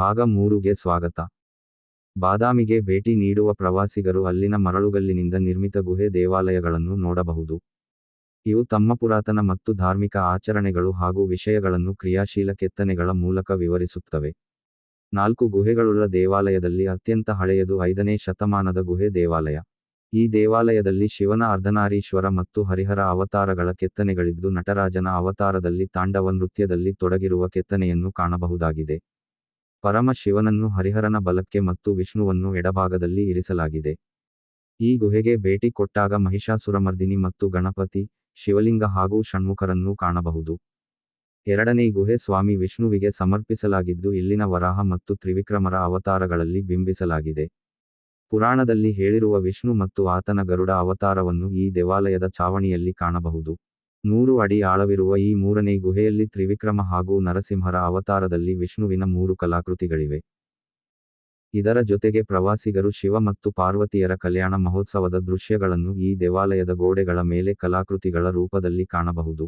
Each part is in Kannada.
ಭಾಗ ಮೂರುಗೆ ಸ್ವಾಗತ. ಬಾದಾಮಿಗೆ ಭೇಟಿ ನೀಡುವ ಪ್ರವಾಸಿಗರು ಅಲ್ಲಿನ ಮರಳುಗಲ್ಲಿನಿಂದ ನಿರ್ಮಿತ ಗುಹೆ ದೇವಾಲಯಗಳನ್ನು ನೋಡಬಹುದು. ಇವು ತಮ್ಮ ಪುರಾತನ ಮತ್ತು ಧಾರ್ಮಿಕ ಆಚರಣೆಗಳು ಹಾಗೂ ವಿಷಯಗಳನ್ನು ಕ್ರಿಯಾಶೀಲ ಕೆತ್ತನೆಗಳ ಮೂಲಕ ವಿವರಿಸುತ್ತವೆ. ನಾಲ್ಕು ಗುಹೆಗಳುಳ್ಳ ದೇವಾಲಯದಲ್ಲಿ ಅತ್ಯಂತ ಹಳೆಯದು ಐದನೇ ಶತಮಾನದ ಗುಹೆ ದೇವಾಲಯ. ಈ ದೇವಾಲಯದಲ್ಲಿ ಶಿವನ ಅರ್ಧನಾರೀಶ್ವರ ಮತ್ತು ಹರಿಹರ ಅವತಾರಗಳ ಕೆತ್ತನೆಗಳಿದ್ದು ನಟರಾಜನ ಅವತಾರದಲ್ಲಿ ತಾಂಡವ ನೃತ್ಯದಲ್ಲಿ ತೊಡಗಿರುವ ಕೆತ್ತನೆಯನ್ನು ಕಾಣಬಹುದಾಗಿದೆ. ಪರಮ ಶಿವನನ್ನು ಹರಿಹರನ ಬಲಕ್ಕೆ ಮತ್ತು ವಿಷ್ಣುವನ್ನು ಎಡಭಾಗದಲ್ಲಿ ಇರಿಸಲಾಗಿದೆ. ಈ ಗುಹೆಗೆ ಭೇಟಿ ಕೊಟ್ಟಾಗ ಮಹಿಷಾಸುರಮರ್ದಿನಿ ಮತ್ತು ಗಣಪತಿ, ಶಿವಲಿಂಗ ಹಾಗೂ ಷಣ್ಮುಖರನ್ನು ಕಾಣಬಹುದು. ಎರಡನೇ ಗುಹೆ ಸ್ವಾಮಿ ವಿಷ್ಣುವಿಗೆ ಸಮರ್ಪಿಸಲಾಗಿದ್ದು ಇಲ್ಲಿನ ವರಾಹ ಮತ್ತು ತ್ರಿವಿಕ್ರಮರ ಅವತಾರಗಳಲ್ಲಿ ಬಿಂಬಿಸಲಾಗಿದೆ. ಪುರಾಣದಲ್ಲಿ ಹೇಳಿರುವ ವಿಷ್ಣು ಮತ್ತು ಆತನ ಗರುಡ ಅವತಾರವನ್ನು ಈ ದೇವಾಲಯದ ಚಾವಣಿಯಲ್ಲಿ ಕಾಣಬಹುದು. ನೂರು ಅಡಿ ಆಳವಿರುವ ಈ ಮೂರನೇ ಗುಹೆಯಲ್ಲಿ ತ್ರಿವಿಕ್ರಮ ಹಾಗೂ ನರಸಿಂಹರ ಅವತಾರದಲ್ಲಿ ವಿಷ್ಣುವಿನ ಮೂರು ಕಲಾಕೃತಿಗಳಿವೆ. ಇದರ ಜೊತೆಗೆ ಪ್ರವಾಸಿಗರು ಶಿವ ಮತ್ತು ಪಾರ್ವತಿಯರ ಕಲ್ಯಾಣ ಮಹೋತ್ಸವದ ದೃಶ್ಯಗಳನ್ನು ಈ ದೇವಾಲಯದ ಗೋಡೆಗಳ ಮೇಲೆ ಕಲಾಕೃತಿಗಳ ರೂಪದಲ್ಲಿ ಕಾಣಬಹುದು.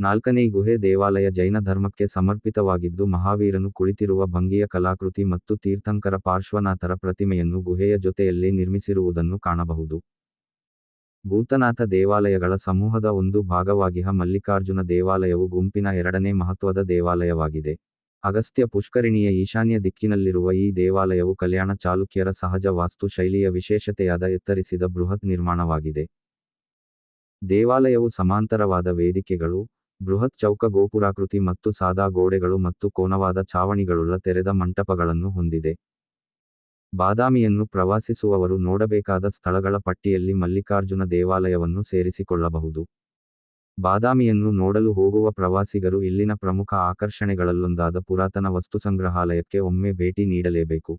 ನಾಲ್ಕನೇ ಗುಹೆ ದೇವಾಲಯ ಜೈನ ಧರ್ಮಕ್ಕೆ ಸಮರ್ಪಿತವಾಗಿದ್ದು ಮಹಾವೀರನು ಕುಳಿತಿರುವ ಭಂಗಿಯ ಕಲಾಕೃತಿ ಮತ್ತು ತೀರ್ಥಂಕರ ಪಾರ್ಶ್ವನಾಥರ ಪ್ರತಿಮೆಯನ್ನು ಗುಹೆಯ ಜೊತೆಯಲ್ಲೇ ನಿರ್ಮಿಸಿರುವುದನ್ನು ಕಾಣಬಹುದು. ಭೂತನಾಥ ದೇವಾಲಯಗಳ ಸಮೂಹದ ಒಂದು ಭಾಗವಾಗಿಹ ಮಲ್ಲಿಕಾರ್ಜುನ ದೇವಾಲಯವು ಗುಂಪಿನ ಎರಡನೇ ಮಹತ್ವದ ದೇವಾಲಯವಾಗಿದೆ. ಅಗಸ್ತ್ಯ ಪುಷ್ಕರಿಣಿಯ ಈಶಾನ್ಯ ದಿಕ್ಕಿನಲ್ಲಿರುವ ಈ ದೇವಾಲಯವು ಕಲ್ಯಾಣ ಚಾಲುಕ್ಯರ ಸಹಜ ವಾಸ್ತು ಶೈಲಿಯ ವಿಶೇಷತೆಯಾದ ಎತ್ತರಿಸಿದ ಬೃಹತ್ ನಿರ್ಮಾಣವಾಗಿದೆ. ದೇವಾಲಯವು ಸಮಾಂತರವಾದ ವೇದಿಕೆಗಳು, ಬೃಹತ್ ಚೌಕ ಗೋಪುರಾಕೃತಿ ಮತ್ತು ಸಾದಾ ಗೋಡೆಗಳು ಮತ್ತು ಕೋನವಾದ ಛಾವಣಿಗಳುಳ್ಳ ತೆರೆದ ಮಂಟಪಗಳನ್ನು ಹೊಂದಿದೆ. ಬಾದಾಮಿಯನ್ನು ಪ್ರವಾಸಿಸುವವರು ನೋಡಬೇಕಾದ ಸ್ಥಳಗಳ ಪಟ್ಟಿಯಲ್ಲಿ ಮಲ್ಲಿಕಾರ್ಜುನ ದೇವಾಲಯವನ್ನು ಸೇರಿಸಿಕೊಳ್ಳಬಹುದು. ಬಾದಾಮಿಯನ್ನು ನೋಡಲು ಹೋಗುವ ಪ್ರವಾಸಿಗರು ಇಲ್ಲಿನ ಪ್ರಮುಖ ಆಕರ್ಷಣೆಗಳಲ್ಲೊಂದಾದ ಪುರಾತನ ವಸ್ತು ಸಂಗ್ರಹಾಲಯಕ್ಕೆ ಒಮ್ಮೆ ಭೇಟಿ ನೀಡಲೇಬೇಕು.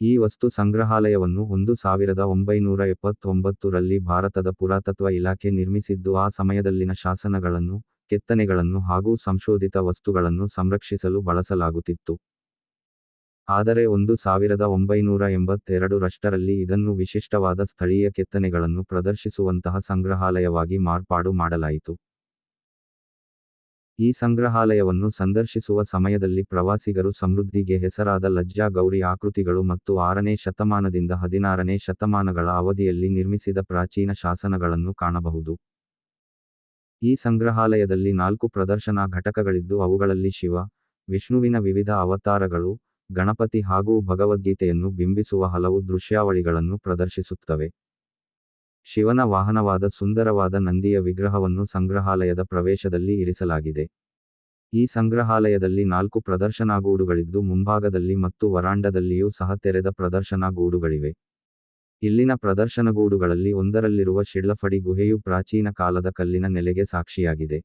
ಈ ವಸ್ತು ಸಂಗ್ರಹಾಲಯವನ್ನು ಒಂದು ಸಾವಿರದ ಒಂಬೈನೂರ ಎಪ್ಪತ್ತೊಂಬತ್ತು ರಲ್ಲಿ ಭಾರತದ ಪುರಾತತ್ವ ಇಲಾಖೆ ನಿರ್ಮಿಸಿದ್ದು, ಆ ಸಮಯದಲ್ಲಿನ ಶಾಸನಗಳನ್ನು, ಕೆತ್ತನೆಗಳನ್ನು ಹಾಗೂ ಸಂಶೋಧಿತ ವಸ್ತುಗಳನ್ನು ಸಂರಕ್ಷಿಸಲು ಬಳಸಲಾಗುತ್ತಿತ್ತು. ಆದರೆ ಒಂದು ಸಾವಿರದ ಒಂಬೈನೂರ ಎಂಬತ್ತೆರಡು ರಷ್ಟರಲ್ಲಿ ಇದನ್ನು ವಿಶಿಷ್ಟವಾದ ಸ್ಥಳೀಯ ಕೆತ್ತನೆಗಳನ್ನು ಪ್ರದರ್ಶಿಸುವಂತಹ ಸಂಗ್ರಹಾಲಯವಾಗಿ ಮಾರ್ಪಾಡು ಮಾಡಲಾಯಿತು. ಈ ಸಂಗ್ರಹಾಲಯವನ್ನು ಸಂದರ್ಶಿಸುವ ಸಮಯದಲ್ಲಿ ಪ್ರವಾಸಿಗರು ಸಮೃದ್ಧಿಗೆ ಹೆಸರಾದ ಲಜ್ಜಾ ಗೌರಿ ಆಕೃತಿಗಳು ಮತ್ತು ಆರನೇ ಶತಮಾನದಿಂದ ಹದಿನಾರನೇ ಶತಮಾನಗಳ ಅವಧಿಯಲ್ಲಿ ನಿರ್ಮಿಸಿದ ಪ್ರಾಚೀನ ಶಾಸನಗಳನ್ನು ಕಾಣಬಹುದು. ಈ ಸಂಗ್ರಹಾಲಯದಲ್ಲಿ ನಾಲ್ಕು ಪ್ರದರ್ಶನಾ ಘಟಕಗಳಿದ್ದು ಅವುಗಳಲ್ಲಿ ಶಿವ, ವಿಷ್ಣುವಿನ ವಿವಿಧ ಅವತಾರಗಳು ಗಣಪತಿ ಹಾಗೂ ಭಗವದ್ಗೀತೆಯನ್ನು ಬಿಂಬಿಸುವ ಹಲವು ದೃಶ್ಯಾವಳಿಗಳನ್ನು ಪ್ರದರ್ಶಿಸುತ್ತವೆ. ಶಿವನ ವಾಹನವಾದ ಸುಂದರವಾದ ನಂದಿಯ ವಿಗ್ರಹವನ್ನು ಸಂಗ್ರಹಾಲಯದ ಪ್ರವೇಶದಲ್ಲಿ ಇರಿಸಲಾಗಿದೆ. ಈ ಸಂಗ್ರಹಾಲಯದಲ್ಲಿ ನಾಲ್ಕು ಪ್ರದರ್ಶನಾಗೂಡುಗಳಿದ್ದು ಮುಂಭಾಗದಲ್ಲಿ ಮತ್ತು ವರಾಂಡದಲ್ಲಿಯೂ ಸಹ ತೆರೆದ ಪ್ರದರ್ಶನಾಗೂಡುಗಳಿವೆ ಇಲ್ಲಿನ ಪ್ರದರ್ಶನಗೂಡುಗಳಲ್ಲಿ ಒಂದರಲ್ಲಿರುವ ಶಿಡ್ಲಫಡಿ ಗುಹೆಯು ಪ್ರಾಚೀನ ಕಾಲದ ಕಲ್ಲಿನ ನೆಲೆಗೆ ಸಾಕ್ಷಿಯಾಗಿದೆ.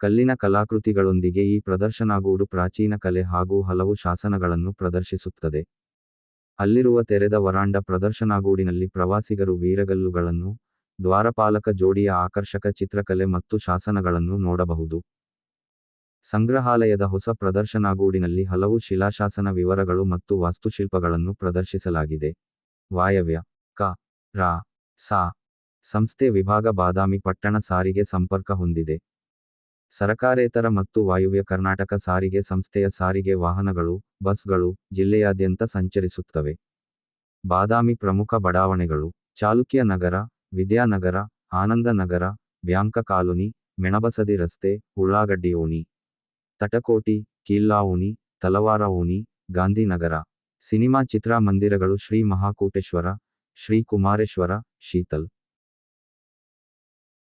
ಕಲ್ಲಿನ ಕಲಾಕೃತಿಗಳೊಂದಿಗೆ ಈ ಪ್ರದರ್ಶನಾಗೂಡು ಪ್ರಾಚೀನ ಕಲೆ ಹಾಗೂ ಹಲವು ಶಾಸನಗಳನ್ನು ಪ್ರದರ್ಶಿಸುತ್ತದೆ. ಅಲ್ಲಿರುವ ತೆರೆದ ವರಾಂಡ ಪ್ರದರ್ಶನಾಗೂಡಿನಲ್ಲಿ ಪ್ರವಾಸಿಗರು ವೀರಗಲ್ಲುಗಳನ್ನು, ದ್ವಾರಪಾಲಕ ಜೋಡಿಯ ಆಕರ್ಷಕ ಚಿತ್ರಕಲೆ ಮತ್ತು ಶಾಸನಗಳನ್ನು ನೋಡಬಹುದು. ಸಂಗ್ರಹಾಲಯದ ಹೊಸ ಪ್ರದರ್ಶನಾಗೂಡಿನಲ್ಲಿ ಹಲವು ಶಿಲಾಶಾಸನ ವಿವರಗಳು ಮತ್ತು ವಾಸ್ತುಶಿಲ್ಪಗಳನ್ನು ಪ್ರದರ್ಶಿಸಲಾಗಿದೆ. ವಾಯವ್ಯ, ಕ, ರಾ, ಸಾ, ಸಂಸ್ಥೆ ವಿಭಾಗ ಬಾದಾಮಿ ಪಟ್ಟಣ ಸಾರಿಗೆ ಸಂಪರ್ಕ ಹೊಂದಿದೆ. ಸರಕಾರೇತರ ಮತ್ತು ವಾಯುವ್ಯ ಕರ್ನಾಟಕ ಸಾರಿಗೆ ಸಂಸ್ಥೆಯ ಸಾರಿಗೆ ವಾಹನಗಳು, ಬಸ್ಗಳು ಜಿಲ್ಲೆಯಾದ್ಯಂತ ಸಂಚರಿಸುತ್ತವೆ. ಬಾದಾಮಿ ಪ್ರಮುಖ ಬಡಾವಣೆಗಳು ಚಾಲುಕ್ಯ ನಗರ, ವಿದ್ಯಾನಗರ ಆನಂದ ನಗರ ಬ್ಯಾಂಕ ಕಾಲೋನಿ, ಮೆಣಬಸದಿ ರಸ್ತೆ, ಉಳ್ಳಾಗಡ್ಡಿ ಓಣಿ, ತಟಕೋಟಿ ಕಿಲ್ಲಾ ಓಣಿ, ತಲವಾರ ಓಣಿ, ಗಾಂಧಿನಗರ. ಸಿನಿಮಾ ಚಿತ್ರಮಂದಿರಗಳು ಶ್ರೀ ಮಹಾಕೂಟೇಶ್ವರ, ಶ್ರೀ ಕುಮಾರೇಶ್ವರ, ಶೀತಲ್.